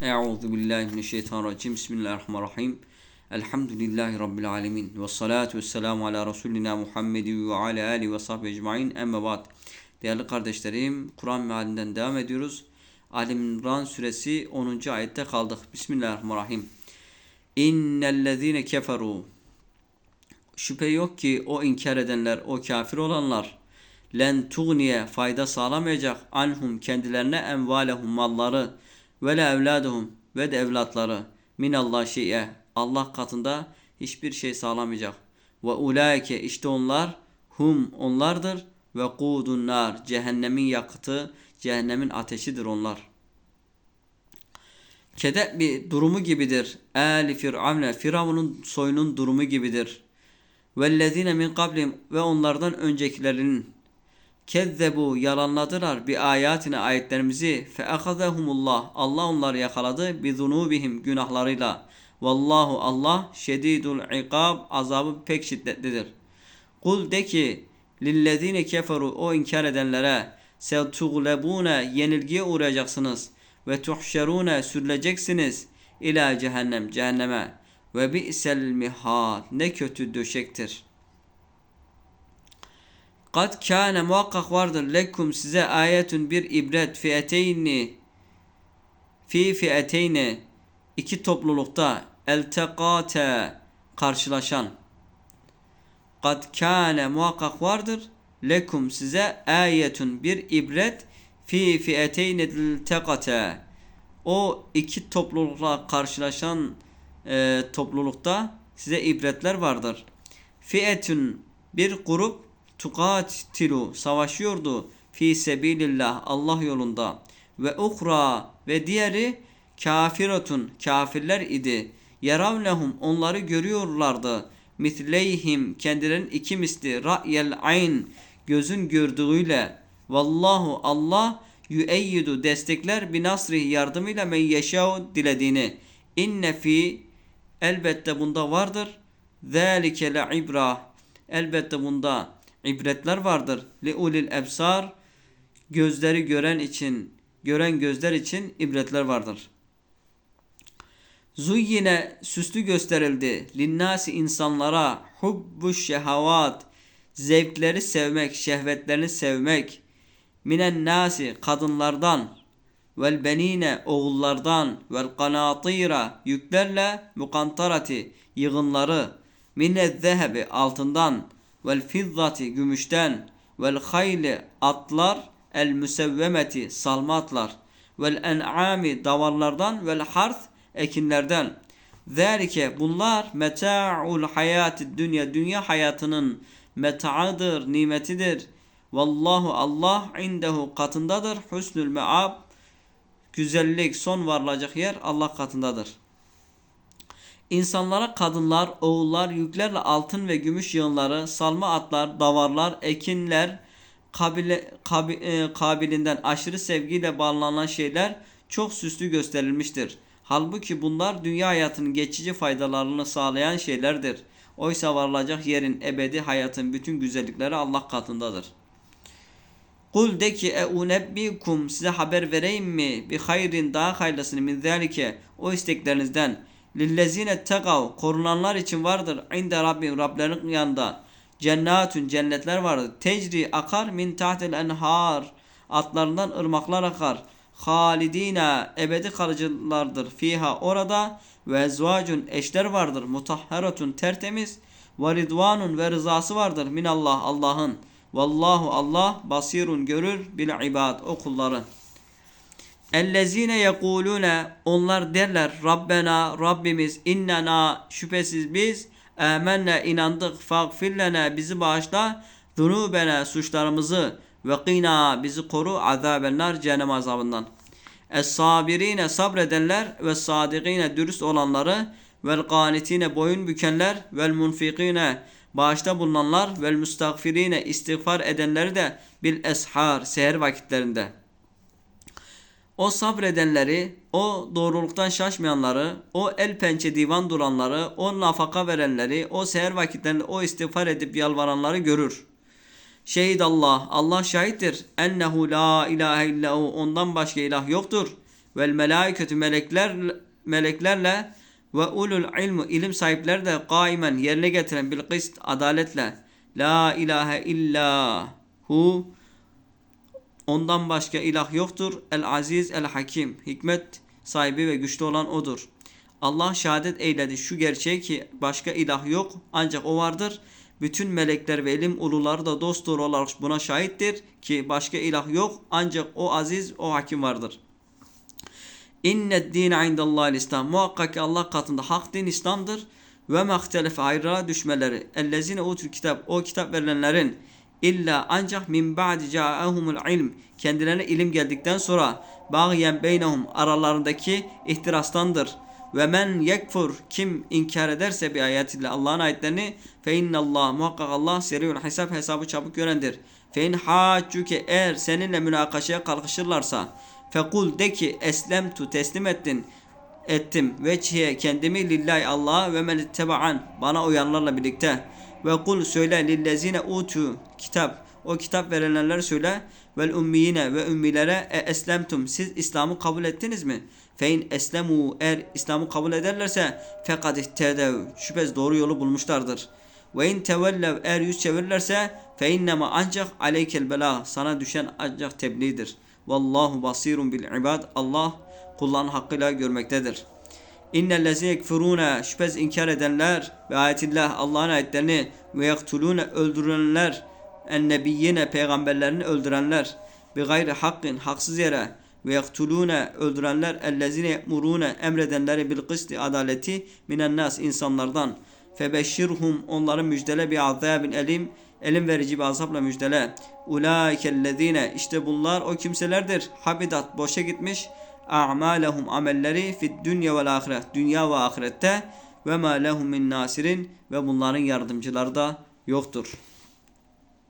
Euzu billahi mineşşeytanirracim. Bismillahirrahmanirrahim. Elhamdülillahi rabbil alamin. Ves salatu vesselamu ala resulina Muhammedin ve ala alihi ve sahbihi ecmaîn. Emme ba'd. Değerli kardeşlerim, Kur'an mealinden devam ediyoruz. Ali İmran suresi 10. ayette kaldık. Bismillahirrahmanirrahim. İnnellezîne keferu Şüphe yok ki o inkar edenler, o kafir olanlar len tugniye fayda sağlamayacak anhum kendilerine envalehum malları ve le evladuhum ve de evlatları min Allah şey'e Allah katında hiçbir şey sağlamayacak. Ve ulaike işte onlar hum onlardır ve kudun cehennemin yakıtı cehennemin ateşidir onlar. Kedek bir durumu gibidir. Ali Firavne Firavun'un soyunun durumu gibidir. Vellezine min kablim ve onlardan öncekilerinin kezzebu yalanladılar bir ayatine ayetlerimizi fe akazahumullah Allah onları yakaladı bi zunubihim günahlarıyla. Vallahu Allah şedidul ikab azabı pek şiddetlidir. Kul de ki lillezine keferu o inkar edenlere sevtuglebune yenilgiye uğrayacaksınız ve tuhşerune sürüleceksiniz ila cehennem cehenneme ve bi'sel mihad ne kötü döşektir. Kad kâne muhakkak vardır lekum size ayetun bir ibret fiyeteyni fi fiyeteyni iki toplulukta eltekate karşılaşan kad kâne muhakkak vardır lekum size ayetun bir ibret fi fiyeteyni eltekate o iki toplulukla karşılaşan e, toplulukta size ibretler vardır. Fiyetun bir grup tukatilu savaşıyordu fi sebilillah Allah yolunda ve ukra ve diğeri kafiratun kafirler idi. Yaravnehum onları görüyorlardı. Mitleyhim kendilerinin iki misli ra'yel ayn gözün gördüğüyle. Vallahu Allah yüeyyidu destekler binasrih yardımıyla men yeşâhu dilediğini. İnne fi elbette bunda vardır. Zâlike le ibra elbette bunda ibretler vardır. Li ulil ebsar gözleri gören için gören gözler için ibretler vardır. Zuyyine süslü gösterildi. Linnasi insanlara hubbu şehavat zevkleri sevmek, şehvetlerini sevmek. Minen nasi kadınlardan vel benine oğullardan vel kanatira yüklerle mukantarati yığınları minez zehebi altından vel fizzati gümüşten vel hayli atlar el müsevvemeti salma atlar vel en'ami davarlardan vel harth ekinlerden Zerike bunlar meta'ul hayati dünya dünya hayatının meta'ıdır, nimetidir. Vallahu Allah indehu katındadır. Husnül me'ab güzellik son varılacak yer Allah katındadır. İnsanlara kadınlar, oğullar, yüklerle altın ve gümüş yığınları, salma atlar, davarlar, ekinler, kabile, kabi, e, kabilinden aşırı sevgiyle bağlanan şeyler çok süslü gösterilmiştir. Halbuki bunlar dünya hayatının geçici faydalarını sağlayan şeylerdir. Oysa varılacak yerin ebedi hayatın bütün güzellikleri Allah katındadır. Kul de ki e unebbikum size haber vereyim mi bi hayrin daha hayırlısını min zalike o isteklerinizden lillezine tegav korunanlar için vardır. inde Rabbim Rablerinin yanında. Cennetün cennetler vardır. tecri akar min tahtel enhar. Atlarından ırmaklar akar. halidina ebedi kalıcılardır. Fiha orada ve ezvacun eşler vardır. Mutahharatun tertemiz. Ve ridvanun ve rızası vardır. Minallah Allah'ın. Vallahu Allah basirun görür. Bil ibad o kulları Ellezine yekulune onlar derler Rabbena Rabbimiz innena şüphesiz biz amenne inandık fagfirlene bizi bağışla zunubene suçlarımızı ve qina bizi koru azabenler cehennem azabından. Es-sabirine sabredenler ve sadıkine dürüst olanları vel qanitine boyun bükenler vel munfikine bağışta bulunanlar vel müstagfirine istiğfar edenleri de bil eshar seher vakitlerinde. O sabredenleri, o doğruluktan şaşmayanları, o el pençe divan duranları, o nafaka verenleri, o seher vakitlerinde o istiğfar edip yalvaranları görür. Şehid Allah, Allah şahittir. Ennehu la ilahe illahu ondan başka ilah yoktur. vel melaiketü melekler meleklerle ve ulul ilmu ilim sahipleri de kaimen yerine getiren bil kist adaletle la ilahe illa hu ondan başka ilah yoktur. El aziz el hakim hikmet sahibi ve güçlü olan odur. Allah şehadet eyledi şu gerçeği ki başka ilah yok ancak o vardır. Bütün melekler ve ilim uluları da dost olarak buna şahittir ki başka ilah yok ancak o aziz o hakim vardır. İnned dine indallahi İslam. Muhakkak ki Allah katında hak din İslam'dır. Ve mahtelefe ayrılığa düşmeleri. Ellezine utul kitap. O kitap verilenlerin illa ancak min ba'di ca'ahumul ilm. Kendilerine ilim geldikten sonra bağyen beynehum aralarındaki ihtirastandır. Ve men yekfur kim inkar ederse bir ayetiyle Allah'ın ayetlerini fe innallah muhakkak Allah seriul hesap hesabı çabuk görendir. Fe in haccuke eğer seninle münakaşaya kalkışırlarsa Fekul de ki eslemtu teslim ettin ettim veçhiye kendimi lillahi Allah'a ve men bana uyanlarla birlikte ve kul söyle lillezine utu kitap o kitap verilenler söyle vel ummiyine ve ümmilere e eslemtum siz İslam'ı kabul ettiniz mi? Fein eslemu eğer İslam'ı kabul ederlerse fekad ihtedev şüphesiz doğru yolu bulmuşlardır. Ve in tevellev eğer yüz çevirirlerse fe innema ancak aleykel bela sana düşen ancak tebliğdir. Vallahu basirun bil ibad. Allah kulların hakkıyla görmektedir. İnnellezine yekfurune şüphez inkar edenler ve ayetillah Allah'ın ayetlerini ve yaktulune öldürenler en nebiyyine peygamberlerini öldürenler bi gayri hakkın haksız yere ve yaktulune öldürenler ellezine yemurune emredenleri bil kısti adaleti minen nas insanlardan febeşşirhum onları müjdele bi azabin elim elim verici bir azapla müjdele. Ulaikellezine işte bunlar o kimselerdir. Habidat boşa gitmiş. A'malehum amelleri fid dünya vel ahiret. Dünya ve ahirette ve ma lehum min nasirin ve bunların yardımcıları da yoktur.